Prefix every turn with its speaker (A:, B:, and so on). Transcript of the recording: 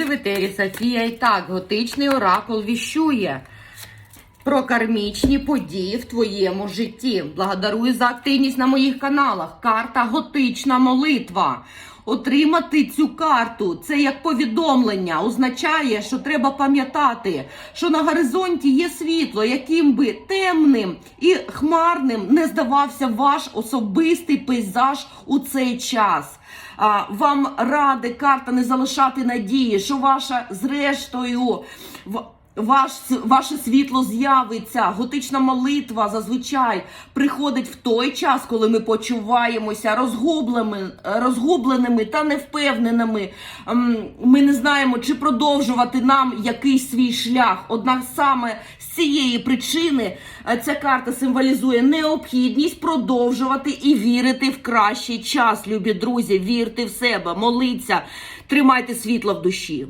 A: В етері Софія і так, готичний оракул віщує про кармічні події в твоєму житті. Благодарую за активність на моїх каналах. Карта готична молитва. Отримати цю карту це як повідомлення, означає, що треба пам'ятати, що на горизонті є світло, яким би темним і хмарним не здавався ваш особистий пейзаж у цей час. Вам ради карта не залишати надії, що ваша зрештою. в- ваш, ваше світло з'явиться. Готична молитва зазвичай приходить в той час, коли ми почуваємося розгубленими, розгубленими та невпевненими. Ем, Ми не знаємо, чи продовжувати нам якийсь свій шлях. Однак саме з цієї причини е, ця карта символізує необхідність продовжувати і вірити в кращий час, любі друзі. Вірте в себе, моліться, тримайте світло в душі.